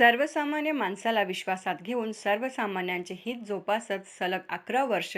सर्वसामान्य माणसाला विश्वासात घेऊन सर्वसामान्यांचे हित जोपासत सलग अकरा वर्ष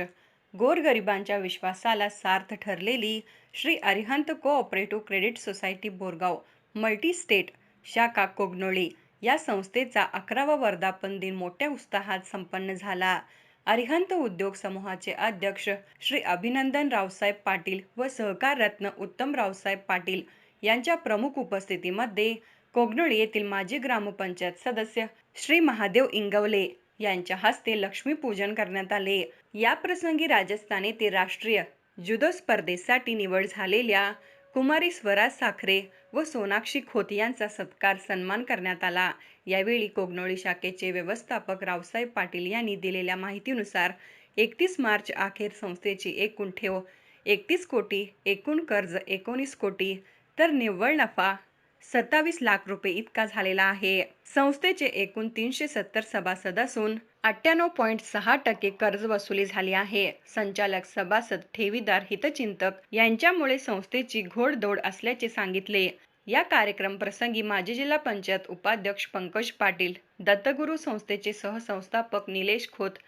गोरगरिबांच्या विश्वासाला सार्थ ठरलेली Shri Arihant cooperative credit society Borgaon multi state शाखा कोगनोळी या संस्थेचा अकरावा वर्धापन दिन मोठ्या उत्साहात संपन्न झाला. अरिहंत उद्योग समूहाचे अध्यक्ष श्री अभिनंदन रावसाहेब पाटील व सहकार रत्न उत्तम रावसाहेब पाटील यांच्या प्रमुख उपस्थितीमध्ये कोगनोळी येथील माजी ग्रामपंचायत सदस्य श्री महादेव इंगवले यांच्या हस्ते लक्ष्मीपूजन करण्यात आले. या प्रसंगी राजस्थान येथे राष्ट्रीय जुदो स्पर्धेसाठी निवड झालेल्या कुमारी स्वराज साखरे व सोनाक्षी खोत यांचा सत्कार सन्मान करण्यात आला. यावेळी कोगनोळी शाखेचे व्यवस्थापक रावसाहेब पाटील यांनी दिलेल्या माहितीनुसार एकतीस मार्च अखेर संस्थेची एकूण ठेव एकतीस कोटी एकूण कर्ज एकोणीस कोटी तर निव्वळ नफा सत्तावीस लाख रुपये इतका झालेला आहे. संस्थेचे एकूण तीनशे सत्तर सभासद असून अठ्ठ्याण्णव पॉईंट सहा टक्के कर्ज वसुली झाली आहे. संचालक सभासद ठेवीदार हितचिंतक यांच्यामुळे संस्थेची घोडदौड असल्याचे सांगितले. या कार्यक्रम प्रसंगी माजी जिल्हा पंचायत उपाध्यक्ष पंकज पाटील दत्तगुरू संस्थेचे सहसंस्थापक निलेश खोत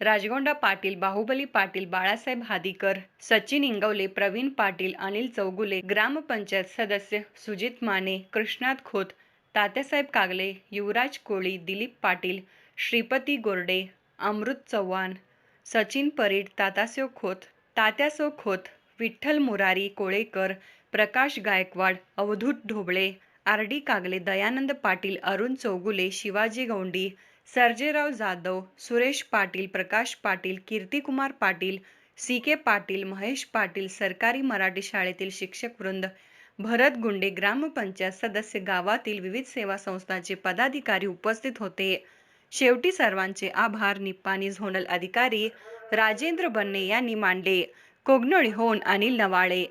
राजगोंडा पाटील बाहुबली पाटील बाळासाहेब हादीकर सचिन इंगवले प्रवीण पाटील अनिल चौगुले ग्रामपंचायत सदस्य Sujit Mane Krishnat Khot Tatyasaheb Kagale Yuvraj Koli Dilip Patil Shripati Gorade Amrut Chavan Sachin Parid Tataso Khot Tatyaso Khot Vitthal Murari Kolekar Prakash Gaikwad Avdhoot Dhobale R D Kagale Dayanand Patil Arun Chougule Shivaji Goundi Sarjerao Jadhav Suresh Patil Prakash Patil Kirtikumar Patil C K Patil Mahesh Patil सरकारी मराठी शाळेतील शिक्षक वृंद भरत गुंडे ग्रामपंचायत सदस्य गावातील विविध सेवा संस्थांचे पदाधिकारी उपस्थित होते. शेवटी सर्वांचे आभार. निप्पाणी झोनल अधिकारी राजेंद्र बन्ने यांनी मांडे कोगनोळी होऊन अनिल नवाळे.